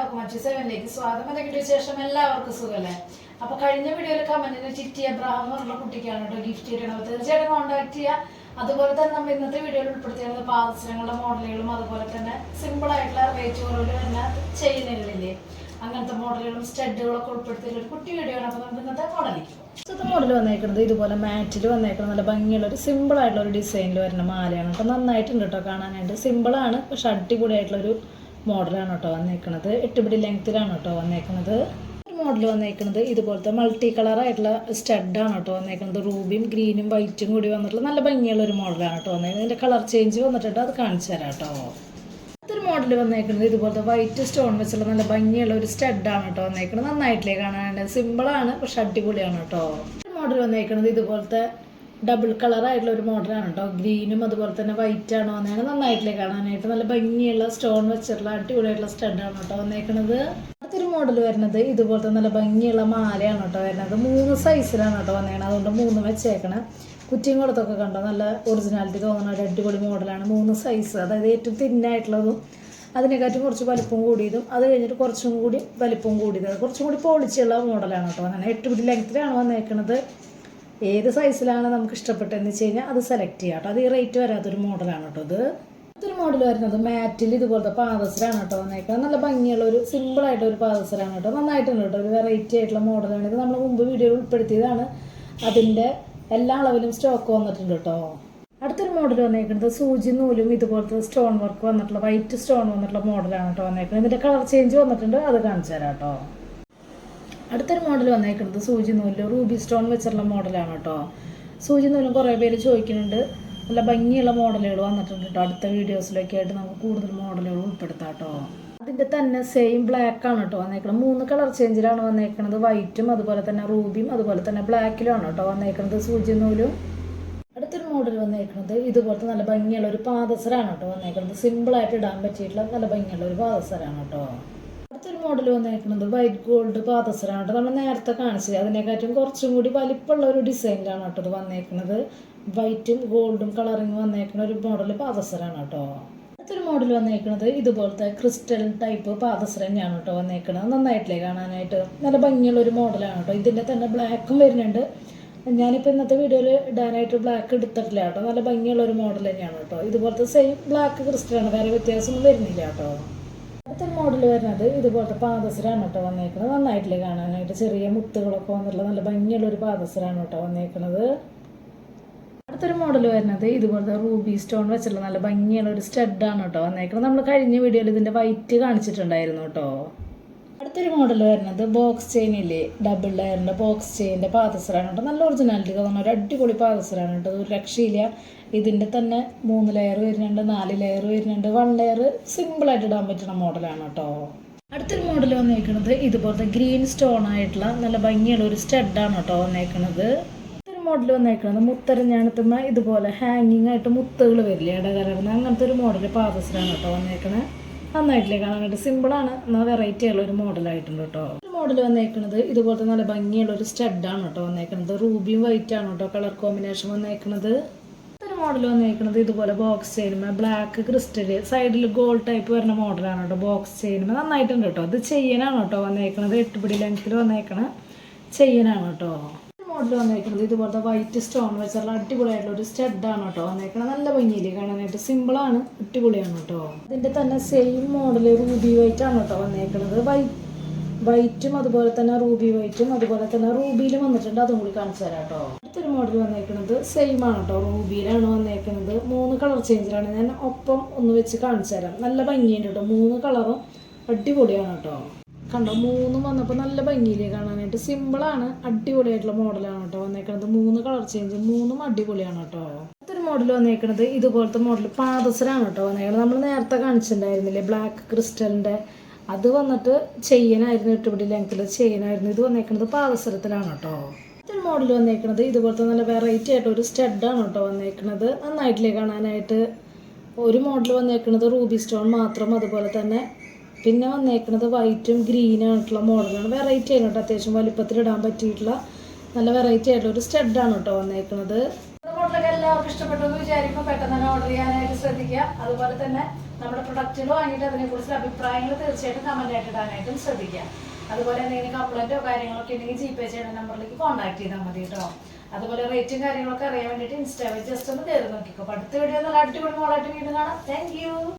എല്ലാവർക്കും മറ്റു സെവനിലേക്ക് സ്വാഗതം. എന്തൊക്കെയുണ്ട് ശേഷം എല്ലാവർക്കും സുഖല്ലേ? അപ്പൊ കഴിഞ്ഞ വീഡിയോയിൽ കമന്റിന് ചിറ്റി അബ്രഹാം എന്ന് പറഞ്ഞ കുട്ടിക്കാണ് കേട്ടോ ഗിഫ്റ്റ് ചെയ്യണം തീർച്ചയായിട്ടും കോൺടാക്ട് ചെയ്യുക അതുപോലെ തന്നെ നമ്മൾ ഇന്നത്തെ വീഡിയോയിൽ ഉൾപ്പെടുത്തിയിരുന്നത് പാദസരങ്ങളുടെ മോഡലുകളും അതുപോലെ തന്നെ സിമ്പിൾ ആയിട്ടുള്ള റേറ്റ് കുറവിൽ തന്നെ ചെയ്യുന്നില്ലേ അങ്ങനത്തെ മോഡലുകളും സ്റ്റഡുകളൊക്കെ ഉൾപ്പെടുത്തിയിട്ട് ഒരു കുട്ടി വീഡിയോ ആണ്. അപ്പോൾ നമുക്ക് ഇന്നത്തെ മോഡലിലേക്ക് ഇന്നത്തെ മോഡൽ വന്നേക്കുന്നത് ഇതുപോലെ മാറ്റിൽ വന്നേക്കുന്നത് നല്ല ഭംഗിയുള്ള ഒരു സിമ്പിൾ ആയിട്ടുള്ള ഒരു ഡിസൈനിൽ വരുന്ന മാലയാണ്. അപ്പൊ നന്നായിട്ടുണ്ട് കേട്ടോ കാണാനായിട്ട്. സിമ്പിൾ സിമ്പിളാണ് പക്ഷെ അടിപൊളിയായിട്ടുള്ളൊരു മോഡലാണ് കേട്ടോ വന്നേക്കുന്നത് എട്ടുപിടി ലെങ്ത്തിലാണ് കേട്ടോ വന്നേക്കുന്നത് മോഡൽ വന്നേക്കുന്നത് ഇതുപോലത്തെ മൾട്ടി കളർ ആയിട്ടുള്ള സ്റ്റഡാണ് കേട്ടോ വന്നേക്കുന്നത് റൂബിയും ഗ്രീനും വൈറ്റും കൂടി വന്നിട്ടുള്ള നല്ല ഭംഗിയുള്ള ഒരു മോഡലാണ് കേട്ടോ വന്നേക്കുന്നത് ഇതിന്റെ കളർ ചേഞ്ച് വന്നിട്ടുണ്ട്. അത് കാണിച്ചു തരാം കേട്ടോ അടുത്തൊരു മോഡൽ വന്നേക്കുന്നത് ഇതുപോലത്തെ വൈറ്റ് സ്റ്റോൺ വെച്ചുള്ള നല്ല ഭംഗിയുള്ള ഒരു സ്റ്റഡാണ് കേട്ടോ വന്നേക്കുന്നത് നന്നായിട്ടില്ലേ കാണാനായിട്ട്. സിമ്പിളാണ് പക്ഷെ അടിപൊളിയാണ് കേട്ടോ മോഡൽ വന്നേക്കുന്നത് ഇതുപോലത്തെ ഡബിൾ കളർ ആയിട്ടുള്ള ഒരു മോഡലാണ് കേട്ടോ ഗ്രീനും അതുപോലെ തന്നെ വൈറ്റ് ആണ് എന്നാണ് നന്നായിട്ടില്ലേ കാണാനായിട്ട്. നല്ല ഭംഗിയുള്ള സ്റ്റോൺ വെച്ചിട്ടുള്ള അടിപൊളിയായിട്ടുള്ള സ്റ്റഡാണ് കേട്ടോ വന്നേക്കുന്നത് അടുത്തൊരു മോഡൽ വരുന്നത് ഇതുപോലത്തെ നല്ല ഭംഗിയുള്ള മാലയാണ് കേട്ടോ വരുന്നത്. മൂന്ന് സൈസിലാണ് കേട്ടോ വന്നേക്കണത്. അതുകൊണ്ട് മൂന്ന് വെച്ചേക്കണം. കുറ്റിയും കൊടുത്തൊക്കെ കണ്ടോ? നല്ല ഒറിജിനാലിറ്റി തോന്നുന്ന ഒരു അടിപൊളി മോഡലാണ് മൂന്ന് സൈസ് അതായത് ഏറ്റവും തിന്നായിട്ടുള്ളതും അതിനെക്കാട്ടും കുറച്ച് വലിപ്പം കൂടിയതും അത് കഴിഞ്ഞിട്ട് കുറച്ചും കൂടി വലിപ്പം കൂടിയത്. കുറച്ചും കൂടി പോളിച്ചുള്ള മോഡലാണ് കേട്ടോ അങ്ങനെ എട്ട് പിടി ലെങ്ത്തിലാണ് വന്നേക്കുന്നത് ഏത് സൈസിലാണ് നമുക്ക് ഇഷ്ടപ്പെട്ടതെന്ന് വെച്ച് കഴിഞ്ഞാൽ അത് സെലക്ട് ചെയ്യാം കേട്ടോ. അത് ഈ റേറ്റ് വരാത്തൊരു മോഡലാണ് കേട്ടോ ഇത്. ഇതൊരു മോഡൽ വരുന്നത് മാറ്റിൽ ഇതുപോലത്തെ പാദസരാണ് കേട്ടോ വന്നേക്കുന്നത്. നല്ല ഭംഗിയുള്ള ഒരു സിമ്പിൾ ആയിട്ട് ഒരു പാദസരാണ് കേട്ടോ. നന്നായിട്ടുണ്ട് കേട്ടോ. ഒരു വെറൈറ്റി ആയിട്ടുള്ള മോഡലാണ് ഇത്. നമ്മൾ മുമ്പ് വീഡിയോ ഉൾപ്പെടുത്തിയതാണ്. അതിന്റെ എല്ലാ അളവിലും സ്റ്റോക്ക് വന്നിട്ടുണ്ട് കേട്ടോ. അടുത്തൊരു മോഡൽ വന്നേക്കുന്നത് സൂചി നൂലും ഇതുപോലത്തെ സ്റ്റോൺ വർക്ക് വന്നിട്ടുള്ള വൈറ്റ് സ്റ്റോൺ വന്നിട്ടുള്ള മോഡലാണ് കേട്ടോ വന്നേക്കുന്നത്. ഇതിന്റെ കളർ ചേഞ്ച് വന്നിട്ടുണ്ട്. അത് കാണിച്ചു തരാം കേട്ടോ. അടുത്തൊരു മോഡൽ വന്നേക്കുന്നത് സൂചി നൂലിൽ റൂബി സ്റ്റോൺ വെച്ചുള്ള മോഡലാണ് കേട്ടോ സൂചി നൂലും കുറേ പേര് ചോദിക്കുന്നുണ്ട്. നല്ല ഭംഗിയുള്ള മോഡലുകൾ വന്നിട്ടുണ്ട് കേട്ടോ അടുത്ത വീഡിയോസിലൊക്കെ ആയിട്ട് നമുക്ക് കൂടുതൽ മോഡലുകൾ ഉൾപ്പെടുത്താം കേട്ടോ അതിന്റെ തന്നെ സെയിം ബ്ലാക്ക് ആണ് കേട്ടോ വന്നേക്കുന്നത് മൂന്ന് കളർ ചേഞ്ചിലാണ് വന്നേക്കുന്നത് വൈറ്റും അതുപോലെ തന്നെ റൂബിയും അതുപോലെ തന്നെ ബ്ലാക്കിലുമാണ് കേട്ടോ വന്നേക്കുന്നത് സൂചി നൂലും. അടുത്തൊരു മോഡൽ വന്നേക്കുന്നത് ഇതുപോലത്തെ നല്ല ഭംഗിയുള്ള ഒരു പാദസരാണ് കേട്ടോ വന്നേക്കുന്നത് സിമ്പിളായിട്ട് ഇടാൻ പറ്റിയിട്ടുള്ള നല്ല ഭംഗിയുള്ള ഒരു പാദസരാണ് കേട്ടോ മോഡൽ വന്നേക്കുന്നത് വൈറ്റ് ഗോൾഡ് പാദസരാണ് കേട്ടോ നമ്മൾ നേരത്തെ കാണിച്ചത്. അതിനെക്കാട്ടും കുറച്ചും കൂടി വലിപ്പമുള്ള ഒരു ഡിസൈനിലാണ് കേട്ടോ ഇത് വന്നേക്കുന്നത് വൈറ്റും ഗോൾഡും കളറിങ് വന്നേക്കുന്ന ഒരു മോഡൽ പാദസരാണ് കേട്ടോ. അടുത്തൊരു മോഡൽ വന്നേക്കുന്നത് ഇതുപോലത്തെ ക്രിസ്റ്റൽ ടൈപ്പ് പാദസരം തന്നെയാണ് കേട്ടോ വന്നേക്കുന്നത് നന്നായിട്ടില്ലേ കാണാനായിട്ട്? നല്ല ഭംഗിയുള്ള ഒരു മോഡലാണ് കേട്ടോ. ഇതിന്റെ തന്നെ ബ്ലാക്കും വരുന്നുണ്ട്. ഞാനിപ്പോൾ ഇന്നത്തെ വീഡിയോയിൽ ഇടാനായിട്ട് ബ്ലാക്ക് എടുത്തിട്ടില്ല കേട്ടോ. നല്ല ഭംഗിയുള്ള ഒരു മോഡൽ തന്നെയാണ് കേട്ടോ. ഇതുപോലത്തെ സെയിം ബ്ലാക്ക് ക്രിസ്റ്റലാണ് വേറെ വ്യത്യാസമൊന്നും വരുന്നില്ല കേട്ടോ. അടുത്ത മോഡൽ വരുന്നത് ഇതുപോലത്തെ പാദസരാണ് കേട്ടോ വന്നേക്കുന്നത് നന്നായിട്ടില്ലേ കാണാനായിട്ട്. ചെറിയ മുത്തുകളൊക്കെ വന്നിട്ടുള്ള നല്ല ഭംഗിയുള്ള ഒരു പാദസരാണ് കേട്ടോ വന്നേക്കുന്നത് അടുത്തൊരു മോഡൽ വരുന്നത് ഇതുപോലത്തെ റൂബി സ്റ്റോൺ വെച്ചിട്ടുള്ള നല്ല ഭംഗിയുള്ള ഒരു സ്റ്റഡാണ് കേട്ടോ വന്നേക്കുന്നത് നമ്മൾ കഴിഞ്ഞ വീഡിയോയിൽ ഇതിന്റെ വൈറ്റ് കാണിച്ചിട്ടുണ്ടായിരുന്നു കേട്ടോ. അടുത്തൊരു മോഡൽ വരുന്നത് ബോക്സ് ചെയിൻ ഇല്ലേ? ഡബിൾ ലയറിന്റെ ബോക്സ് ചെയിന്റെ പാദസരാണ് കേട്ടോ. നല്ല ഒറിജിനാലിറ്റി തോന്നുന്ന ഒരു അടിപൊളി പാദസരാണ് കേട്ടോ. ഒരു രക്ഷയില്ല. ഇതിന്റെ തന്നെ മൂന്ന് ലെയർ വരുന്നുണ്ട് നാല് ലെയർ വരുന്നുണ്ട്. വൺ ലെയർ സിമ്പിളായിട്ട് ഇടാൻ പറ്റുന്ന മോഡലാണ് കേട്ടോ. അടുത്തൊരു മോഡൽ വന്നേക്കുന്നത് ഇതുപോലത്തെ ഗ്രീൻ സ്റ്റോൺ ആയിട്ടുള്ള നല്ല ഭംഗിയുള്ള ഒരു സ്റ്റഡാണ് കേട്ടോ വന്നേക്കുന്നത് ഒരു മോഡൽ വന്നേക്കുന്നത് മുത്തരഞ്ഞാണത്തുമ്മ ഇതുപോലെ ഹാങ്ങിങ് ആയിട്ട് മുത്തുകൾ വരില്ലേ ഇടകലർന്ന്. അങ്ങനത്തെ ഒരു മോഡൽ പാദസരാണ് കേട്ടോ വന്നേക്കണേ. നന്നായിട്ടില്ലേ കാണാനായിട്ട് സിമ്പിളാണ് എന്നാൽ വെറൈറ്റി ഉള്ള ഒരു മോഡലായിട്ടുണ്ട് കേട്ടോ. മോഡൽ വന്നേക്കുന്നത് ഇതുപോലത്തെ നല്ല ഭംഗിയുള്ള ഒരു സ്റ്റഡാണ് കേട്ടോ വന്നേക്കുന്നത്. റൂബിയും വൈറ്റ് ആണ് കേട്ടോ കളർ കോമ്പിനേഷൻ വന്നേക്കുന്നത്. ഒരു മോഡൽ വന്നേക്കുന്നത് ഇതുപോലെ ബോക്സ് ചെയിനുമ ബ്ലാക്ക് ക്രിസ്റ്റൽ സൈഡിൽ ഗോൾഡ് ടൈപ്പ് വരുന്ന മോഡലാണ് കേട്ടോ. ബോക്സ് ചെയിനുമ നന്നായിട്ടുണ്ട് കേട്ടോ. ഇത് ചെയ്യാനാണ് കേട്ടോ വന്നേക്കുന്നത്. എട്ടുപിടി ലെങ്ത്തിൽ വന്നേക്കണ ചെയ്യാനാണ് കേട്ടോ. മോഡൽ വന്നേക്കുന്നത് ഇതുപോലത്തെ വൈറ്റ് സ്റ്റോൺ വെച്ചുള്ള അടിപൊളിയായിട്ടുള്ള ഒരു സ്റ്റഡാണ് കേട്ടോ വന്നേക്കുന്നത് നല്ല ഭംഗിയിൽ കാണാനായിട്ട് സിമ്പിളാണ് അടിപൊളിയാണ് കേട്ടോ. ഇതിന്റെ തന്നെ സെയിം മോഡൽ റൂബി വൈറ്റ് ആണ് കേട്ടോ വന്നേക്കുന്നത് വൈറ്റ് അതുപോലെ തന്നെ റൂബി വൈറ്റും അതുപോലെ തന്നെ റൂബിയിലും വന്നിട്ടുണ്ട്. അതും കൂടി കാണിച്ചു തരാം കേട്ടോ. അടുത്തൊരു മോഡൽ വന്നേക്കുന്നത് സെയിം ആണ് കേട്ടോ. റൂബിയിലാണ് വന്നേക്കുന്നത് മൂന്ന് കളർ ചേഞ്ചിലാണ് ഞാൻ ഒപ്പം ഒന്ന് വെച്ച് കാണിച്ചു തരാം. നല്ല ഭംഗിയുണ്ട് കേട്ടോ. മൂന്ന് കളറും അടിപൊളിയാണ് കേട്ടോ. കണ്ടോ? മൂന്നും വന്നപ്പോൾ നല്ല ഭംഗിയിലേ കാണാനായിട്ട്? സിമ്പിളാണ് അടിപൊളിയായിട്ടുള്ള മോഡലാണ് കേട്ടോ വന്നേക്കുന്നത് മൂന്ന് കളർ ചേഞ്ച് മൂന്നും അടിപൊളിയാണ് കേട്ടോ. അടുത്തൊരു മോഡൽ വന്നേക്കുന്നത് ഇതുപോലത്തെ മോഡൽ പാദസരാണ് കേട്ടോ വന്നേക്കുന്നത് നമ്മൾ നേരത്തെ കാണിച്ചിട്ടുണ്ടായിരുന്നില്ലേ? ബ്ലാക്ക് ക്രിസ്റ്റലിന്റെ അത് വന്നിട്ട് ചെയിനായിരുന്നു ഇട്ടുപിടി ലെങ്ത്തിൽ ചെയിനായിരുന്നു. ഇത് വന്നേക്കുന്നത് പാദസരത്തിലാണ് കേട്ടോ. ഇത്തരം മോഡൽ വന്നേക്കുന്നത് ഇതുപോലത്തെ നല്ല വെറൈറ്റി ആയിട്ട് ഒരു സ്റ്റഡാണ് കേട്ടോ വന്നേക്കുന്നത് നന്നായിട്ടില്ലേ കാണാനായിട്ട്? ഒരു മോഡൽ വന്നേക്കുന്നത് റൂബി സ്റ്റോൺ മാത്രം അതുപോലെ തന്നെ പിന്നെ വന്നേക്കുന്നത് വൈറ്റും ഗ്രീനും ആയിട്ടുള്ള മോഡലാണ് വെറൈറ്റി ആണ് കേട്ടോ അത്യാവശ്യം വലിപ്പത്തിൽ ഇടാൻ പറ്റിയിട്ടുള്ള. നല്ല വെറൈറ്റി ആയിട്ടുള്ള ഒരു സ്റ്റഡാണ് കേട്ടോ വന്നേക്കുന്നത് മോഡലൊക്കെ എല്ലാവർക്കും ഇഷ്ടപ്പെട്ടു എന്ന് വിചാരിക്കും പെട്ടെന്ന് തന്നെ ഓർഡർ ചെയ്യാനായിട്ട് ശ്രദ്ധിക്കുക. അതുപോലെ തന്നെ നമ്മുടെ പ്രൊഡക്റ്റുകൾ വാങ്ങിയിട്ട് അതിനെക്കുറിച്ചുള്ള അഭിപ്രായങ്ങൾ തീർച്ചയായിട്ടും കമന്റ് ആയിട്ട് ഇടാനായിട്ടും ശ്രദ്ധിക്കുക. അതുപോലെ എന്തെങ്കിലും കംപ്ലൈന്റോ കാര്യങ്ങളൊക്കെ ഉണ്ടെങ്കിൽ ജി പേ ചെയ്യുന്ന നമ്പറിലേക്ക് കോൺടാക്ട് ചെയ്താൽ മതി കേട്ടോ. അതുപോലെ റേറ്റും കാര്യങ്ങളൊക്കെ അറിയാൻ വേണ്ടിയിട്ട് ഇൻസ്റ്റാ ജസ്റ്റ് ഒന്ന് കയറി നോക്കിക്കോ. അടുത്ത വീഡിയോ നല്ല അടിപൊളി മോളായിട്ട് വീണ്ടും കാണാം. താങ്ക്